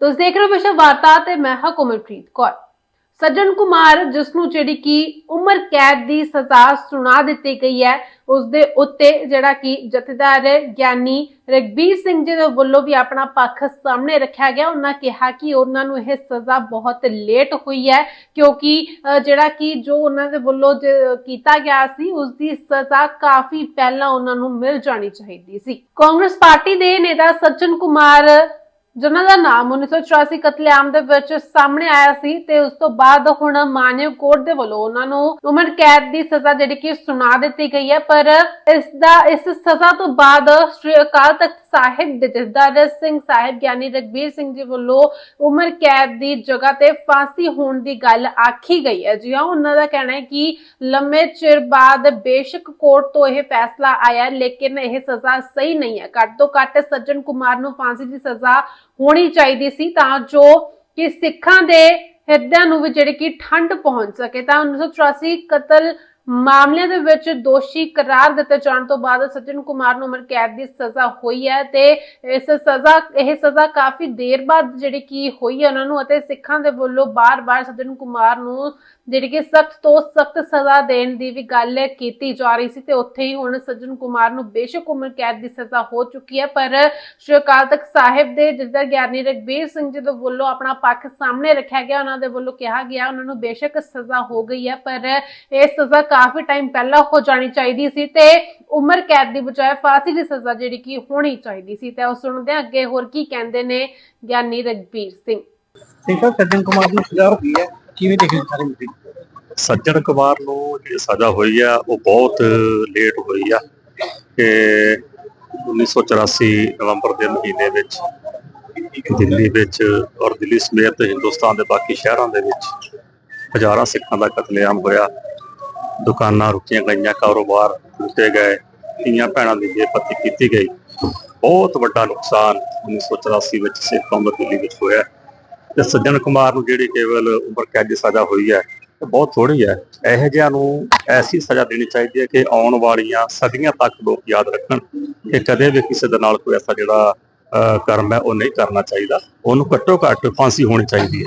ਤੁਸੀਂ ਦੇਖ ਰਹੇ ਹੋ ਵਿਸ਼ਵ ਵਾਰਤਾ ਤੇ ਮੈਂ ਹਾਂ ਕੋਮਲਪ੍ਰੀਤ ਕੌਰ। ਸੱਜਣ ਕੁਮਾਰ ਜਿਸ ਨੂੰ ਜਿਹੜੀ ਕਿ ਉਮਰ ਕੈਦ ਦੀ ਸਜ਼ਾ ਸੁਣਾ ਦਿੱਤੀ ਗਈ ਹੈ ਉਸ ਦੇ ਉੱਤੇ ਜਿਹੜਾ ਕਿ ਜਥੇਦਾਰ ਗਿਆਨੀ ਰਗਬੀਰ ਸਿੰਘ ਜੀ ਦੇ ਵੱਲੋਂ ਵੀ ਆਪਣਾ ਪੱਖ ਸਾਹਮਣੇ ਰੱਖਿਆ ਗਿਆ। ਉਹਨਾਂ ਕਿਹਾ ਕਿ ਉਹਨਾਂ ਨੂੰ ਇਹ ਸਜ਼ਾ ਬਹੁਤ ਲੇਟ ਹੋਈ ਹੈ, ਕਿਉਂਕਿ ਜਿਹੜਾ ਕਿ ਜੋ ਉਹਨਾਂ ਦੇ ਵੱਲੋਂ ਜ- ਕੀਤਾ ਗਿਆ ਸੀ ਉਸ ਦੀ ਸਜ਼ਾ ਕਾਫੀ ਪਹਿਲਾਂ ਉਹਨਾਂ ਨੂੰ ਮਿਲ ਜਾਣੀ ਚਾਹੀਦੀ ਸੀ। ਕਾਂਗਰਸ ਪਾਰਟੀ ਦੇ ਨੇਤਾ ਸੱਜਣ ਕੁਮਾਰ ਜਿਨ੍ਹਾਂ ਦਾ ਨਾਮ 1984 ਕਤਲੇਆਮ ਦੇ ਵਿੱਚ ਸਾਹਮਣੇ ਆਇਆ ਸੀ ਤੇ ਉਸ ਤੋਂ ਬਾਅਦ ਹੁਣ ਮਾਨਵ ਕੋਰਟ ਦੇ ਵੱਲੋਂ ਉਹਨਾਂ ਨੂੰ ਉਮਰ ਕੈਦ ਦੀ ਸਜ਼ਾ ਜਿਹੜੀ ਕਿ ਸੁਣਾ ਦਿੱਤੀ ਗਈ ਹੈ, ਪਰ ਇਸ ਦਾ, ਇਸ ਸਜ਼ਾ ਤੋਂ ਬਾਅਦ ਸ੍ਰੀ ਅਕਾਲ ਤਖਤ ਸਾਹਿਬ ਦੇ ਜਥੇਦਾਰ ਸਿੰਘ ਸਾਹਿਬ, ਗਿਆਨੀ ਰਗਬੀਰ ਸਿੰਘ ਜੀ ਵੱਲੋਂ ਉਮਰ ਕੈਦ ਦੀ ਜਗ੍ਹਾ ਤੇ ਫਾਂਸੀ ਹੋਣ ਦੀ ਗੱਲ ਆਖੀ ਗਈ ਹੈ। ਜੀ ਹਾਂ, ਉਹਨਾਂ ਦਾ ਕਹਿਣਾ ਹੈ ਕਿ ਲੰਮੇ ਚਿਰ ਬਾਅਦ ਬੇਸ਼ੱਕ ਕੋਰਟ ਤੋਂ ਇਹ ਫੈਸਲਾ ਆਇਆ ਲੇਕਿਨ ਇਹ ਸਜ਼ਾ ਸਹੀ ਨਹੀਂ ਹੈ। ਘੱਟ ਤੋਂ ਘੱਟ ਸੱਜਣ ਕੁਮਾਰ ਨੂੰ ਫਾਂਸੀ ਦੀ ਸਜ਼ਾ ਹੋਣੀ ਚਾਹੀਦੀ ਸੀ ਤਾਂ ਜੋ ਕਿ ਸਿੱਖਾਂ ਦੇ ਹਿਰਦਿਆਂ ਨੂੰ ਵੀ ਜਿਹੜੀ ਕਿ ਠੰਡ ਪਹੁੰਚ ਸਕੇ। ਤਾਂ 1984 ਕਤਲ ਮਾਮਲਿਆਂ ਦੇ ਵਿੱਚ ਦੋਸ਼ੀ ਕਰਾਰ ਦਿੱਤੇ ਜਾਣ ਤੋਂ ਬਾਅਦ ਸੱਜਣ ਕੁਮਾਰ ਨੂੰ ਉਮਰ ਕੈਦ ਦੀ ਸਜ਼ਾ ਹੋਈ ਹੈ ਤੇ ਇਸ ਸਜ਼ਾ, ਇਹ ਸਜ਼ਾ ਕਾਫੀ ਦੇਰ ਬਾਅਦ ਜਿਹੜੀ ਕੀ ਹੋਈ ਹੈ ਉਹਨਾਂ ਨੂੰ ਅਤੇ ਸਿੱਖਾਂ ਦੇ ਵੱਲੋਂ ਬਾਰ-ਬਾਰ ਸੱਜਣ ਕੁਮਾਰ ਨੂੰ ਜਿਹੜੀ ਕਿ ਸਖਤ ਤੋਂ ਸਖਤ ਸਜ਼ਾ ਦੇਣ ਦੀ ਵੀ ਗੱਲ ਕੀਤੀ ਜਾ ਰਹੀ ਸੀ ਤੇ ਉੱਥੇ ਹੀ ਹੁਣ ਸੱਜਣ ਕੁਮਾਰ ਨੂੰ ਬੇਸ਼ੱਕ ਉਮਰ ਕੈਦ ਦੀ ਸਜ਼ਾ ਹੋ ਚੁੱਕੀ ਹੈ। ਪਰ ਸ਼੍ਰੀ ਅਕਾਲ ਤਖਤ ਸਾਹਿਬ ਦੇ ਜਿੱਦਾਂ ਗਿਆਨੀ ਰਗਬੀਰ ਸਿੰਘ ਜੀ ਦੇ ਵੱਲੋਂ ਆਪਣਾ ਪੱਖ ਸਾਹਮਣੇ ਰੱਖਿਆ ਗਿਆ, ਉਹਨਾਂ ਦੇ ਵੱਲੋਂ ਕਿਹਾ ਗਿਆ, ਉਹਨਾਂ ਨੂੰ ਬੇਸ਼ੱਕ ਸਜ਼ਾ ਹੋ ਗਈ ਹੈ। ਪਰ ਇਹ ਸਜ਼ਾ ਕਾਫੀ ਟਾਈਮ ਪਹਿਲਾਂ ਹੋ ਜਾਣੀ ਚਾਹੀਦੀ ਸੀ ਤੇ ਉਮਰ ਕੈਦ ਦੀ ਬਜਾਏ ਫਾਂਸੀ ਦੀ ਸਜ਼ਾ ਜਿਹੜੀ ਕਿ ਹੋਣੀ ਚਾਹੀਦੀ ਸੀ ਤੇ ਉਹ ਸੁਣਦੇ ਹਾਂ ਅੱਗੇ ਹੋਰ ਕੀ ਕਹਿੰਦੇ ਨੇ ਗਿਆਨੀ ਰਗਬੀਰ ਸਿੰਘ। ਠੀਕ ਹੈ ਸੱਜਣ ਕੁਮਾਰ ਦੀ ਸਜ਼ਾ ਹੋ ਗਈ ਹੈ। ਕਿਵੇਂ ਦੇਖਦੇ ਸਾਰੇ ਮੁੱਦੇ? ਸੱਜਣ ਕੁਮਾਰ ਨੂੰ ਜਿਹੜੀ ਸਜ਼ਾ ਹੋਈ ਆ ਉਹ ਬਹੁਤ ਲੇਟ ਹੋਈ ਆ ਕਿ 1984 ਨਵੰਬਰ ਦੇ ਮਹੀਨੇ ਵਿੱਚ ਦਿੱਲੀ ਵਿੱਚ ਔਰ ਦਿੱਲੀ ਸਮੇਤ ਹਿੰਦੁਸਤਾਨ ਦੇ ਬਾਕੀ ਸ਼ਹਿਰਾਂ ਦੇ ਵਿੱਚ ਹਜ਼ਾਰਾਂ ਸਿੱਖਾਂ ਦਾ ਕਤਲੇਆਮ ਹੋਇਆ। ਦੁਕਾਨਾਂ ਰੁਕੀਆਂ ਗਈਆਂ, ਕਾਰੋਬਾਰ ਲੁੱਟੇ ਗਏ, ਧੀਆਂ ਭੈਣਾਂ ਦੀ ਬੇਪਤੀ ਕੀਤੀ ਗਈ। ਬਹੁਤ ਵੱਡਾ ਨੁਕਸਾਨ 1984 ਵਿੱਚ ਸਿੱਖ ਕੌਮ ਦਿੱਲੀ ਵਿੱਚ ਹੋਇਆ। ਤੇ ਸੱਜਣ ਕੁਮਾਰ ਨੂੰ ਜਿਹੜੀ ਕੇਵਲ ਉਮਰ ਕੈਦ ਦੀ ਸਜ਼ਾ ਹੋਈ ਹੈ, ਇਹ ਬਹੁਤ ਥੋੜੀ ਹੈ। ਇਹੋ ਜਿਹਾ ਨੂੰ ਐਸੀ ਸਜ਼ਾ ਦੇਣੀ ਚਾਹੀਦੀ ਹੈ ਕਿ ਆਉਣ ਵਾਲੀਆਂ ਸਦੀਆਂ ਤੱਕ ਲੋਕ ਯਾਦ ਰੱਖਣ ਕਿ ਕਦੇ ਵੀ ਕਿਸੇ ਦੇ ਨਾਲ ਕੋਈ ਐਸਾ ਜਿਹੜਾ ਕਰਮ ਹੈ, ਉਹ ਨਹੀਂ ਕਰਨਾ ਚਾਹੀਦਾ। ਉਹਨੂੰ ਘੱਟੋ ਘੱਟ ਫਾਂਸੀ ਹੋਣੀ ਚਾਹੀਦੀ ਹੈ।